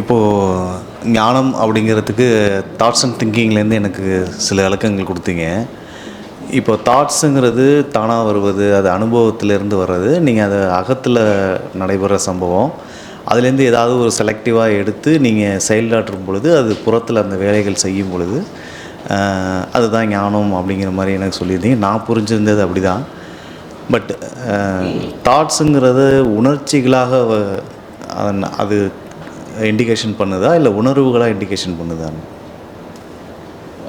இப்போது ஞானம் அப்படிங்கிறதுக்கு தாட்ஸ் அண்ட் திங்கிங்லேருந்து எனக்கு சில விளக்கங்கள் கொடுத்தீங்க. இப்போ தாட்ஸுங்கிறது தானாக வருவது அது அனுபவத்திலேருந்து வர்றது நீங்கள் அதை அகத்தில் நடைபெற சம்பவம். அதுலேருந்து ஏதாவது ஒரு செலக்டிவாக எடுத்து நீங்கள் செயலாற்றும் பொழுது அது புறத்தில் அந்த வேலைகள் செய்யும் பொழுது அதுதான் ஞானம் அப்படிங்கிற மாதிரி எனக்கு சொல்லியிருந்தீங்க. நான் புரிஞ்சிருந்தது அப்படி தான் பட் தாட்ஸுங்கிறது உணர்ச்சிகளாக அதன்- அது இண்டிகேஷன் பண்ணுதா? இல்லை உணர்வுகளாக இண்டிகேஷன் பண்ணுதா?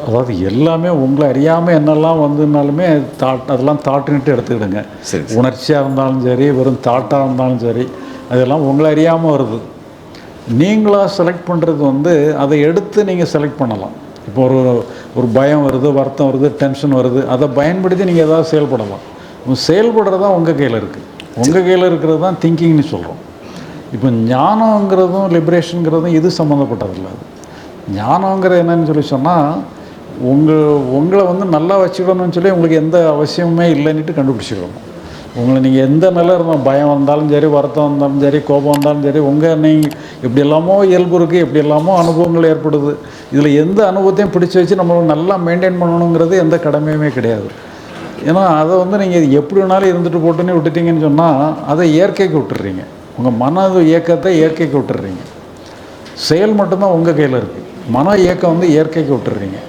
அதாவது எல்லாமே உங்களை அறியாமல் என்னெல்லாம் வந்துனாலுமே தாட் அதெல்லாம் தாட்டுன்ட்டு எடுத்துக்கிடுங்க. சரி உணர்ச்சியாக இருந்தாலும் சரி வெறும் தாட்டாக இருந்தாலும் சரி அதெல்லாம் உங்களை அறியாமல் வருது. நீங்களாக செலக்ட் பண்ணுறது வந்து அதை எடுத்து நீங்கள் செலக்ட் பண்ணலாம். இப்போ ஒரு ஒரு பயம் வருது வருத்தம் வருது டென்ஷன் வருது அதை பயன்படுத்தி நீங்கள் ஏதாவது செயல்படலாம். செயல்படுறது தான் உங்கள் கையில் இருக்குது உங்கள் கையில் இருக்கிறது தான் திங்கிங்னு சொல்கிறோம் இப்போ ஞானங்கிறதும் லிபரேஷனுங்கிறதும் இது சம்மந்தப்பட்டதில்லை அது? ஞானங்கிறது என்னன்னு சொல்லி சொன்னால் உங்கள் உங்களை வந்து நல்லா வச்சுக்கணும்னு சொல்லி உங்களுக்கு எந்த அவசியமுமே இல்லைன்னுட்டு கண்டுபிடிச்சிக்கணும் உங்களை நீங்கள் எந்த நிலை இருந்தாலும் பயம் வந்தாலும் சரி வருத்தம் வந்தாலும் சரி கோபம் வந்தாலும் சரி உங்கள் நீங்கள் எப்படி எல்லாமோ இயல்பு இருக்குது எப்படி எல்லாமோ அனுபவங்கள் ஏற்படுது. இதில் எந்த அனுபவத்தையும் பிடிச்சி வச்சு நம்மளை நல்லா மெயின்டைன் பண்ணணுங்கிறது எந்த கடமையுமே கிடையாது. ஏன்னா அதை வந்து நீங்கள் எப்படி வேணாலும் இருந்துட்டு போட்டுன்னு விட்டுட்டீங்கன்னு சொன்னால் அதை இயற்கைக்கு விட்டுறீங்க. உங்கள் மன இயக்கத்தை இயற்கைக்கு விட்டுறீங்க. செயல் மட்டும்தான் உங்கள் கையில் இருக்குது மன இயக்கம் வந்து இயற்கைக்கு விட்டுறீங்க.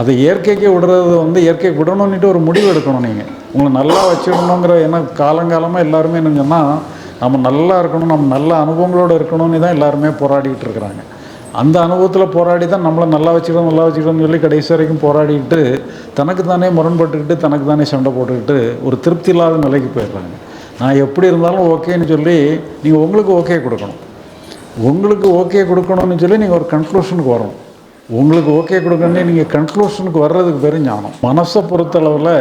அது இயற்கைக்கு விடுறது வந்து இயற்கைக்கு விடணும்னுட்டு ஒரு முடிவு எடுக்கணும் நீங்கள் உங்களை நல்லா வச்சுக்கணுங்கிற ஏன்னா காலங்காலமாக எல்லாருமே என்ன சொன்னால் நம்ம நல்லா இருக்கணும் நம்ம நல்ல அனுபவங்களோடு இருக்கணும்னு தான் எல்லாருமே போராடிக்கிட்டு இருக்கிறாங்க. அந்த அனுபவத்தில் போராடி தான் நம்மளை நல்லா வச்சுக்கணும் நல்லா வச்சுக்கணும்னு சொல்லி கடைசி வரைக்கும் போராடிக்கிட்டு தனக்கு தானே முரண்பட்டுக்கிட்டு தனக்கு தானே சண்டை போட்டுக்கிட்டு ஒரு திருப்தி இல்லாத நிலைக்கு போயிடுறாங்க. நான் எப்படி இருந்தாலும் ஓகேன்னு சொல்லி நீங்கள் உங்களுக்கு ஓகே கொடுக்கணும். உங்களுக்கு ஓகே கொடுக்கணும்னு சொல்லி நீங்கள் ஒரு கன்க்ளூஷனுக்கு வரணும். உங்களுக்கு ஓகே கொடுக்கணும்னு நீங்கள் கன்க்ளூஷனுக்கு வர்றதுக்கு பேர் ஞானம். மனசை பொறுத்தளவில்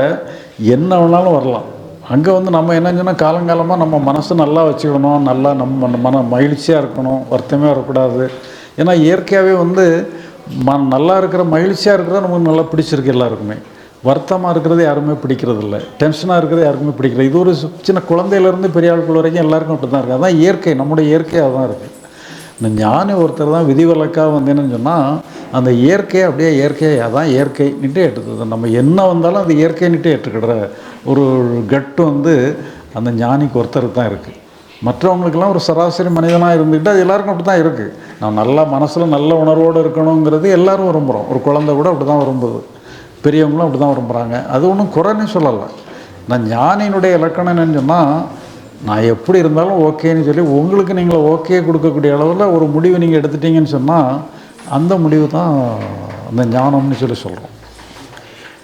என்ன வேணாலும் வரலாம். அங்கே வந்து நம்ம என்ன சொன்னால் காலங்காலமாக நம்ம மனசை நல்லா வச்சுக்கணும். நல்லா நம்ம மன மகிழ்ச்சியாக இருக்கணும். வருத்தமே வரக்கூடாது ஏன்னா இயற்கையாகவே வந்து ம நல்லா இருக்கிற மகிழ்ச்சியாக இருக்கிறத நமக்கு நல்லா பிடிச்சிருக்கு எல்லாருக்குமே. வருத்தமாக இருக்கிறது யாருமே பிடிக்கிறது இல்லை டென்ஷனாக இருக்கிறது யாருக்குமே பிடிக்கிறது இது ஒரு சின்ன குழந்தையிலேருந்து பெரிய ஆட்கள் வரைக்கும் எல்லாருக்கும் அப்படி தான் இருக்குது அதான் இயற்கை நம்முடைய இயற்கையாக தான் இருக்குது இந்த ஞானி ஒருத்தர் தான் விதிவிலக்காக வந்தேன்னு சொன்னால் அந்த இயற்கையை அப்படியே இயற்கையாக அதான் இயற்கைன்னுட்டு ஏற்றுக்கிறது நம்ம என்ன வந்தாலும் அது இயற்கைன்னுட்டு ஏற்றுக்கிற ஒரு கட்டு வந்து அந்த ஞானிக்கு ஒருத்தருக்கு தான் இருக்குது மற்றவங்களுக்கெல்லாம் ஒரு சராசரி மனிதனாக இருந்துக்கிட்டு அது எல்லாருக்கும் அப்படி தான் இருக்குது நான் நல்லா மனசில் நல்ல உணர்வோடு இருக்கணுங்கிறது எல்லோரும் விரும்புகிறோம் ஒரு குழந்தை கூட அப்படி தான் விரும்புது. பெரியவங்களும் அப்படி தான் விரும்புகிறாங்க அது ஒன்றும் குறைன்னு சொல்லலை. நான் ஞானியினுடைய இலக்கணம் என்னன்னு சொன்னால் நான் எப்படி இருந்தாலும் ஓகேன்னு சொல்லி உங்களுக்கு நீங்கள் ஓகே கொடுக்கக்கூடிய அளவில் ஒரு முடிவு நீங்கள் எடுத்துட்டீங்கன்னு சொன்னால் அந்த முடிவு தான் அந்த ஞானம்னு சொல்லி சொல்கிறோம்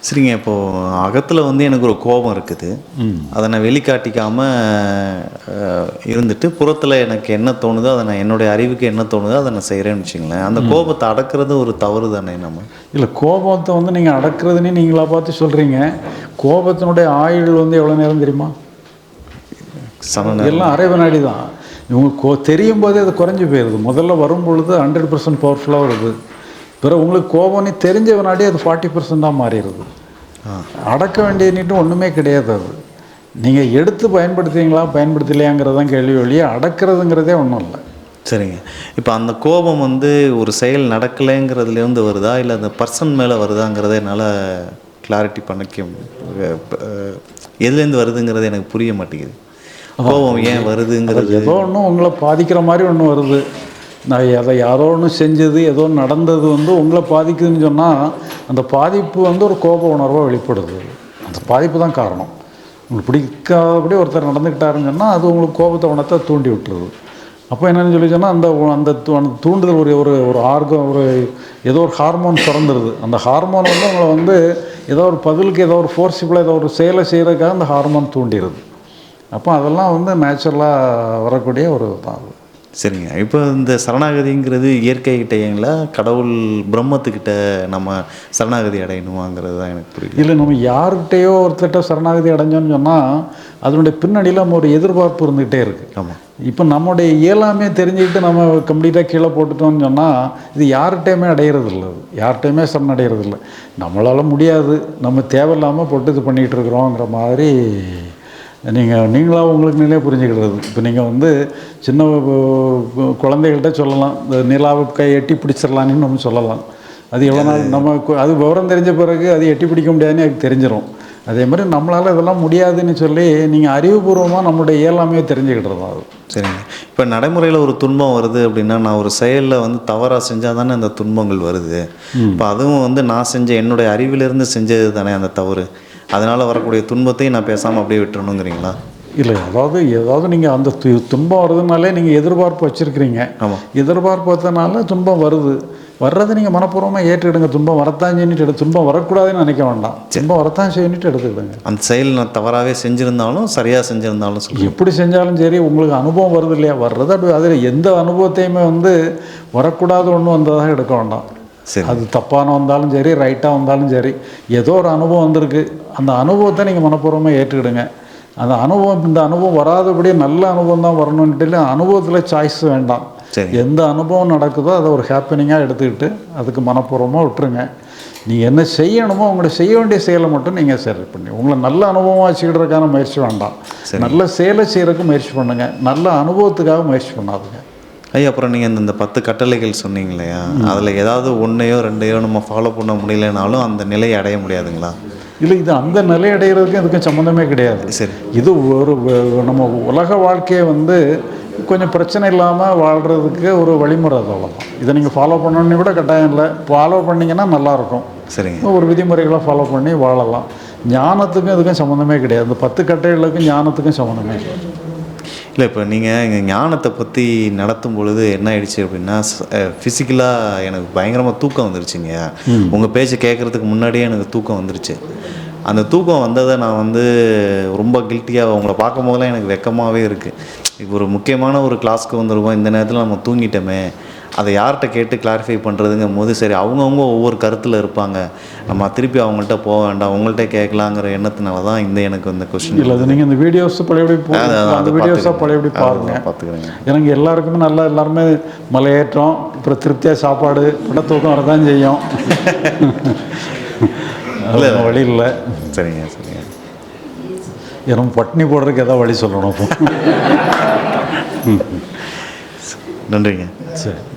சரிங்க இப்போது அகத்தில் வந்து எனக்கு ஒரு கோபம் இருக்குது. அதை நான் வெளிக்காட்டிக்காமல் இருந்துட்டு புறத்தில் எனக்கு என்ன தோணுதோ அதை நான் என்னுடைய அறிவுக்கு என்ன தோணுதோ அதை நான் செய்கிறேன்னு வச்சுங்களேன் அந்த கோபத்தை அடக்கிறது ஒரு தவறு தானே நம்ம? இல்லை கோபத்தை வந்து நீங்கள் அடக்கிறதுனே நீங்களா பார்த்து சொல்கிறீங்க கோபத்தினுடைய ஆயுள் வந்து எவ்வளோ நேரம் தெரியுமா? சம எல்லாம் அரை வினாடி தான். இவங்க கோ தெரியும் போதே அது குறைஞ்சி போயிடுது முதல்ல வரும் பொழுது ஹண்ட்ரட் பர்சன்ட் பவர்ஃபுல்லாக வருது. பிறகு உங்களுக்கு கோபம்னு தெரிஞ்ச வினாடி அது ஃபார்ட்டி பர்சன்ட் தான் மாறிடுது. அடக்க வேண்டியதுன்னுட்டு ஒன்றுமே கிடையாது அது. நீங்கள் எடுத்து பயன்படுத்துவீங்களா பயன்படுத்தலையாங்கிறது தான் கேள்வி வழியே அடக்கிறதுங்கிறதே ஒன்றும் இல்லை. சரிங்க. இப்போ அந்த கோபம் வந்து ஒரு செயல் நடக்கலைங்கிறதுலேருந்து வருதா? இல்லை அந்த பர்சன் மேலே வருதாங்கிறத என்னால் கிளாரிட்டி பண்ணிக்க எதுலேருந்து வருதுங்கிறது எனக்கு புரிய மாட்டேங்குது. கோபம் ஏன் வருதுங்கிறது ஏதோ ஒன்று உங்களை பாதிக்கிற மாதிரி ஒன்று வருது. நான் அதை யாரோ ஒன்று செஞ்சது ஏதோ நடந்தது வந்து உங்களை பாதிக்குதுன்னு சொன்னால் அந்த பாதிப்பு வந்து ஒரு கோப உணர்வாக வெளிப்படுது. அந்த பாதிப்பு தான் காரணம். உங்களுக்கு பிடிக்காதபடி ஒருத்தர் நடந்துக்கிட்டாருன்னு சொன்னால் அது உங்களுக்கு கோபத்தை உணத்தை தூண்டி விட்டுருது. அப்போ என்னென்னு சொல்லி சொன்னால் அந்த அந்த தூ- அந்த தூண்டுதல் ஒரு ஒரு ஒரு ஆர்கம் ஒரு ஏதோ ஒரு ஹார்மோன் சுரந்துருது. அந்த ஹார்மோன் வந்து உங்களை வந்து ஏதோ ஒரு பதிலுக்கு ஏதோ ஒரு ஃபோர்ஸிபிளாக ஏதோ ஒரு செயலை செய்கிறதுக்காக அந்த ஹார்மோன் தூண்டிடுது அப்போ அதெல்லாம் வந்து நேச்சுரலாக வரக்கூடிய ஒரு தான் சரிங்க. இப்போ இந்த சரணாகதிங்கிறது இயற்கை கிட்டேங்களா கடவுள் பிரம்மத்துக்கிட்ட நம்ம சரணாகதி அடையணுமாங்கிறது தான் எனக்கு புரியல இல்லை நம்ம யார்கிட்டயோ ஒருத்தர்கிட்ட சரணாகதி அடைஞ்சோன்னு சொன்னால் அதனுடைய பின்னணியில் நம்ம ஒரு எதிர்பார்ப்பு இருந்துகிட்டே இருக்குது ஆமாம் இப்போ நம்முடைய இயலாமே தெரிஞ்சுக்கிட்டு நம்ம கம்ப்ளீட்டாக கீழே போட்டுட்டோம்னு சொன்னால் இது யார்கிட்டையுமே அடையிறது இல்லை யார்கிட்டையுமே சரணடைகிறது இல்லை நம்மளால் முடியாது. நம்ம தேவையில்லாமல் போட்டு இது பண்ணிகிட்டு இருக்கிறோங்கிற மாதிரி நீங்கள் நீங்களாக உங்களுக்கு நீங்களே புரிஞ்சுக்கிறது. இப்போ நீங்கள் வந்து சின்ன குழந்தைகள்கிட்ட சொல்லலாம். இந்த நிலாவை கை எட்டி பிடிச்சிடலான்னு நம்ம சொல்லலாம். அது எவ்வளோ நாள் நம்ம அது விவரம் தெரிஞ்ச பிறகு அது எட்டி பிடிக்க முடியாதுன்னு எனக்கு தெரிஞ்சிடும் அதே மாதிரி நம்மளால் இதெல்லாம் முடியாதுன்னு சொல்லி நீங்கள் அறிவுபூர்வமாக நம்மளுடைய இயலாமையை தெரிஞ்சுக்கிட்டு தான் அது. சரிங்க. இப்போ நடைமுறையில் ஒரு துன்பம் வருது அப்படின்னா நான் ஒரு செயலில் வந்து தவறாக செஞ்சால் தானே அந்த துன்பங்கள் வருது. இப்போ அதுவும் வந்து நான் செஞ்ச என்னுடைய அறிவிலிருந்து செஞ்சது தானே அந்த தவறு? அதனால் வரக்கூடிய துன்பத்தையும் நான் பேசாமல் அப்படியே விட்டுறணுங்கிறீங்களா? இல்லை அதாவது ஏதாவது நீங்கள் அந்த து துன்பம் வருதுனாலே நீங்கள் எதிர்பார்ப்பு வச்சுருக்கிறீங்க. ஆமாம் எதிர்பார்ப்பு வச்சனால துன்பம் வருது. வர்றதை நீங்கள் மனப்பூர்வமாக ஏற்றுக்கிடுங்க. துன்பம் வரத்தான் செய்யிட்டு எடு துன்பம் வரக்கூடாதுன்னு நினைக்க வேண்டாம். துன்பம் வரத்தான் செய்யிட்டு எடுத்துக்கிடுங்க. அந்த செயல் நான் தவறாகவே செஞ்சுருந்தாலும் சரியாக செஞ்சுருந்தாலும் சொல்லுங்கள் எப்படி செஞ்சாலும் சரி உங்களுக்கு அனுபவம் வருது இல்லையா? வர்றது அப்படி அதில் எந்த அனுபவத்தையுமே வந்து வரக்கூடாது ஒன்று வந்ததாக எடுக்க வேண்டாம். சரி. அது தப்பான வந்தாலும் சரி ரைட்டாக வந்தாலும் சரி ஏதோ ஒரு அனுபவம் வந்திருக்கு. அந்த அனுபவத்தை நீங்கள் மனப்பூர்வமாக ஏற்றுக்கிடுங்க. அந்த அனுபவம் இந்த அனுபவம் வராதபடி நல்ல அனுபவம் தான் வரணுன்ட்டு அனுபவத்தில் சாய்ஸ் வேண்டாம். எந்த அனுபவம் நடக்குதோ அதை ஒரு ஹாப்பினிங்காக எடுத்துக்கிட்டு அதுக்கு மனப்பூர்வமாக விட்டுருங்க. நீங்கள் என்ன செய்யணுமோ உங்களை செய்ய வேண்டிய செயலை மட்டும் நீங்கள் சரி பண்ணி உங்களை நல்ல அனுபவமாக வச்சுக்கிடுறதுக்கான முயற்சி வேண்டாம். நல்ல செயலை செய்கிறதுக்கு முயற்சி பண்ணுங்கள் நல்ல அனுபவத்துக்காக முயற்சி பண்ணாதுங்க. ஐயா அப்புறம் நீங்கள் இந்த இந்த பத்து கட்டளைகள் சொன்னீங்க இல்லையா அதில் ஏதாவது ஒன்றையோ ரெண்டையோ நம்ம ஃபாலோ பண்ண முடியலனாலும் அந்த நிலையை அடைய முடியாதுங்களா? இல்லை இது அந்த நிலை அடைகிறதுக்கும் இதுக்கும் சம்மந்தமே கிடையாது. சரி. இது ஒரு நம்ம உலக வாழ்க்கையை வந்து கொஞ்சம் பிரச்சனை இல்லாமல் வாழ்கிறதுக்கு ஒரு வழிமுறை அது அவ்வளோதான் இதை நீங்கள் ஃபாலோ பண்ணணுன்னு கூட கட்டாயம் இல்லை. ஃபாலோ பண்ணிங்கன்னா நல்லாயிருக்கும். சரிங்க. ஒரு விதிமுறைகளை ஃபாலோ பண்ணி வாழலாம். ஞானத்துக்கும் இதுக்கும் சம்மந்தமே கிடையாது. இந்த பத்து கட்டைகளுக்கும் ஞானத்துக்கும் சம்மந்தமே இல்லை இல்லை இப்போ நீங்கள் ஞானத்தை பற்றி நடத்தும் பொழுது என்ன ஆயிடுச்சு அப்படின்னா ஃபிசிக்கலாக எனக்கு பயங்கரமாக தூக்கம் வந்துருச்சுங்க உங்கள் பேச்சை கேட்குறதுக்கு முன்னாடியே எனக்கு தூக்கம் வந்துருச்சு. அந்த தூக்கம் வந்ததை நான் வந்து ரொம்ப கில்ட்டியாக உங்களை பார்க்கும் போதெல்லாம் எனக்கு வெக்கமாகவே இருக்குது இப்போ ஒரு முக்கியமான ஒரு கிளாஸ்க்கு வந்துருக்கோம். இந்த நேரத்தில் நம்ம தூங்கிட்டோமே. அதை யார்கிட்ட கேட்டு கிளாரிஃபை பண்ணுறதுங்கும் போது சரி அவங்கவுங்க ஒவ்வொரு கருத்தில் இருப்பாங்க. நம்ம திருப்பி அவங்கள்ட்ட போக வேண்டாம் உங்கள்கிட்ட கேட்கலாங்கிற எண்ணத்தினால தான் இந்த எனக்கு இந்த கொஸ்டின் இல்லை அது நீங்கள் இந்த வீடியோஸ் பழையபடி அந்த வீடியோஸாக பழையபடி பாருங்க. பார்த்துக்கிறேங்க எனக்கு எல்லாருக்குமே நல்லா எல்லாருமே மலையேற்றம் அப்புறம் திருப்தியாக சாப்பாடு பட தூக்கம் வரதான் செய்யும். அது வழி இல்லை. சரிங்க சரிங்க. எனக்கு பட்னி போடுறதுக்கு ஏதாவது வழி சொல்லணும். நன்றிங்க. சரி.